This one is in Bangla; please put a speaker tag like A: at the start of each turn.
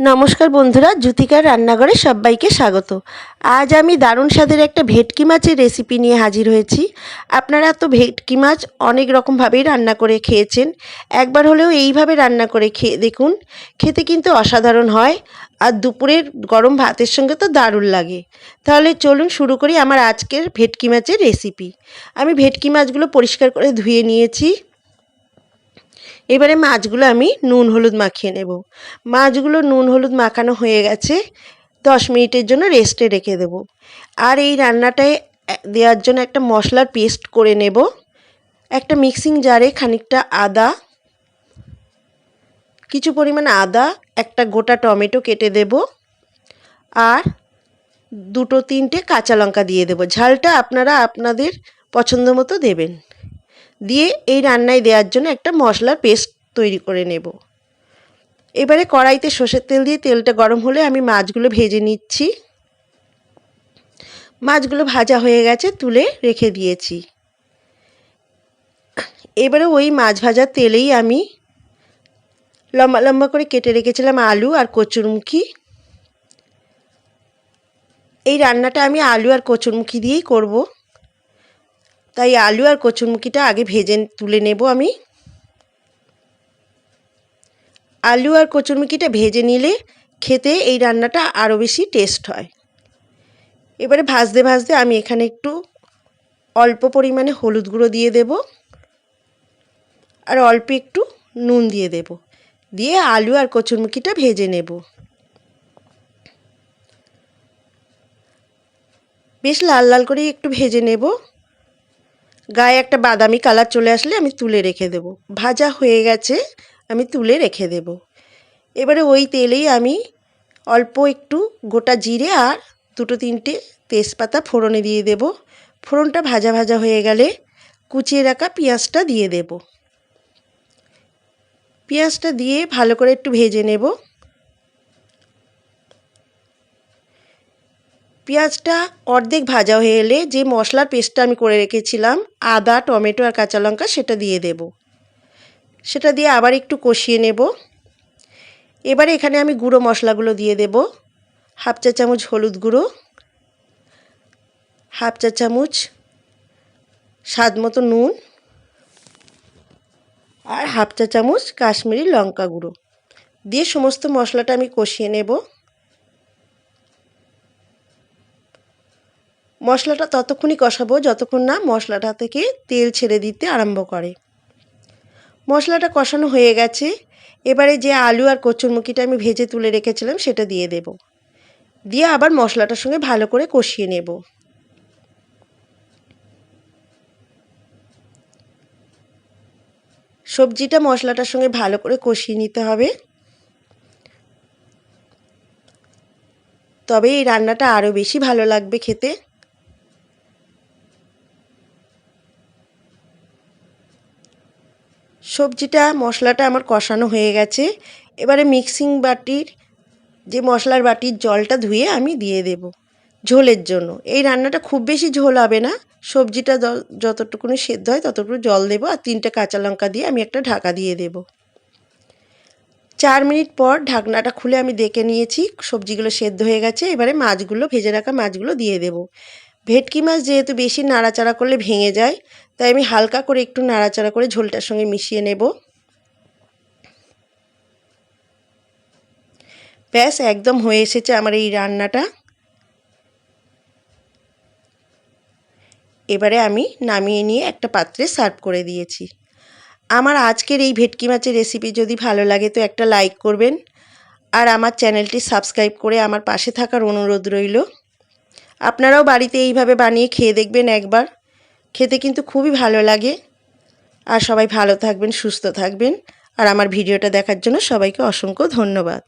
A: নমস্কার বন্ধুরা জ্যোতিকার রান্নাঘরে সবাইকে স্বাগত। আজ আমি দারুণ স্বাদের একটা ভেটকি মাছের রেসিপি নিয়ে হাজির হয়েছি। আপনারা তো ভেটকি মাছ অনেক রকমভাবেই রান্না করে খেয়েছেন। একবার হলেও এইভাবে রান্না করে খেয়ে দেখুন, খেতে কিন্তু অসাধারণ হয়। আর দুপুরের গরম ভাতের সঙ্গে তো দারুণ লাগে। তাহলে চলুন শুরু করি আমার আজকের ভেটকি মাছের রেসিপি আমি ভেটকি মাছগুলো পরিষ্কার করে ধুয়ে নিয়েছি। এবারে মাছগুলো আমি নুন, হলুদ মাখিয়ে নেব। মাছগুলো নুন, হলুদ মাখানো হয়ে গেছে। দশ মিনিটের জন্য রেস্টে রেখে দেব। আর এই রান্নাটায় দেওয়ার জন্য একটা মশলার পেস্ট করে নেব। একটা মিক্সিং জারে খানিকটা আদা, কিছু পরিমাণ আদা, একটা গোটা টমেটো কেটে দেব। আর দুটো, তিনটে কাঁচা লঙ্কা দিয়ে দেব। ঝালটা আপনারা আপনাদের পছন্দ মতো দেবেন। দিয়ে এই রান্নায় দেওয়ার জন্য একটা মশলার পেস্ট তৈরি করে নেব। এবারে কড়াইতে সর্ষের তেল দিয়ে তেলটা গরম হলে আমি মাছগুলো ভেজে নিচ্ছি। মাছগুলো ভাজা হয়ে গেছে, তুলে রেখে দিয়েছি। এবারে ওই মাছ ভাজার তেলেই আমি লম্বা লম্বা করে কেটে রেখেছিলাম আলু আর কচুরমুখী। এই রান্নাটা আমি আলু আর কচুরমুখী দিয়েই করব। তাই আলু আর কচুরমুখিটা আগে ভেজে তুলে নেব আমি। আলু আর কচুরমুখিটা ভেজে নিলে খেতে এই রান্নাটা আরও বেশি টেস্ট হয়। এবারে ভাজতে ভাজতে আমি এখানে একটু অল্প পরিমাণে হলুদ গুঁড়ো দিয়ে দেব আর অল্প একটু নুন দিয়ে দেব। দিয়ে আলু আর কচুরমুখিটা ভেজে নেব। বেশ লাল লাল করে একটু ভেজে নেব। গায়ে একটা বাদামি কালার চলে আসলে আমি তুলে রেখে দেব। ভাজা হয়ে গেছে, আমি তুলে রেখে দেব। এবারে ওই তেলেই আমি অল্প একটু গোটা জিরে আর দুটো তিনটে তেজপাতা ফোড়নে দিয়ে দেব। ফোড়নটা ভাজা ভাজা হয়ে গেলে কুচিয়ে রাখা পেঁয়াজটা দিয়ে দেব। পেঁয়াজটা দিয়ে ভালো করে একটু ভেজে নেব। পেঁয়াজটা অর্ধেক ভাজা হয়ে এলে যে মশলার পেস্টটা আমি করে রেখেছিলাম, আদা, টমেটো আর কাঁচা লঙ্কা সেটা দিয়ে দেব। সেটা দিয়ে আবার একটু কষিয়ে নেব। এবারে এখানে আমি গুঁড়ো মশলাগুলো দিয়ে দেব। হাফ চা চামচ হলুদ গুঁড়ো, হাফ চা চামচ স্বাদ মতো নুন আর হাফ চা চামচ কাশ্মীরি লঙ্কা গুঁড়ো। দিয়ে সমস্ত মশলাটা আমি কষিয়ে নেব। মশলাটা ততক্ষণই কষাবো, যতক্ষণ না মশলাটা থেকে তেল ছেড়ে দিতে আরম্ভ করে। মশলাটা কষানো হয়ে গেছে। এবারে যে আলু আর কচুরমুখিটা আমি ভেজে তুলে রেখেছিলাম সেটা দিয়ে দেব। দিয়ে আবার মশলাটার সঙ্গে ভালো করে কষিয়ে নেব। সবজিটা মশলাটার সঙ্গে ভালো করে কষিয়ে নিতে হবে। তবে এই রান্নাটা আরও বেশি ভালো লাগবে খেতে। সবজিটা, মশলাটা আমার কষানো হয়ে গেছে। এবারে মিক্সিং বাটির, যে মশলার বাটির জলটা ধুয়ে আমি দিয়ে দেব ঝোলের জন্য। এই রান্নাটা খুব বেশি ঝোল হবে না। সবজিটা যতটুকুনি সেদ্ধ হয় ততটুকু জল দেবো আর তিনটে কাঁচা লঙ্কা দিয়ে আমি একটা ঢাকা দিয়ে দেব। চার মিনিট পর ঢাকনাটা খুলে আমি দেখে নিয়েছি, সবজিগুলো সেদ্ধ হয়ে গেছে। এবারে মাছগুলো, ভেজে রাখা মাছগুলো দিয়ে দেব। ভেটকি মাছ যেহেতু বেশি নাড়াচাড়া করলে ভেঙে যায়, তাই আমি হালকা করে একটু নাড়াচাড়া করে ঝোলটার সঙ্গে মিশিয়ে নেব। ব্যাস, একদম হয়ে এসেছে আমার এই রান্নাটা। এবারে আমি নামিয়ে নিয়ে একটা পাত্রে সার্ভ করে দিয়েছি। আমার আজকের এই ভেটকি মাছের রেসিপি যদি ভালো লাগে তো একটা লাইক করবেন, আর আমার চ্যানেলটি সাবস্ক্রাইব করে আমার পাশে থাকার অনুরোধ রইল। আপনারাও বাড়িতে এইভাবে বানিয়ে খেয়ে দেখবেন একবার। খেতে কিন্তু খুবই ভালো লাগে। আর সবাই ভালো থাকবেন, সুস্থ থাকবেন। আর আমার ভিডিওটা দেখার জন্য সবাইকে অসংখ্য ধন্যবাদ।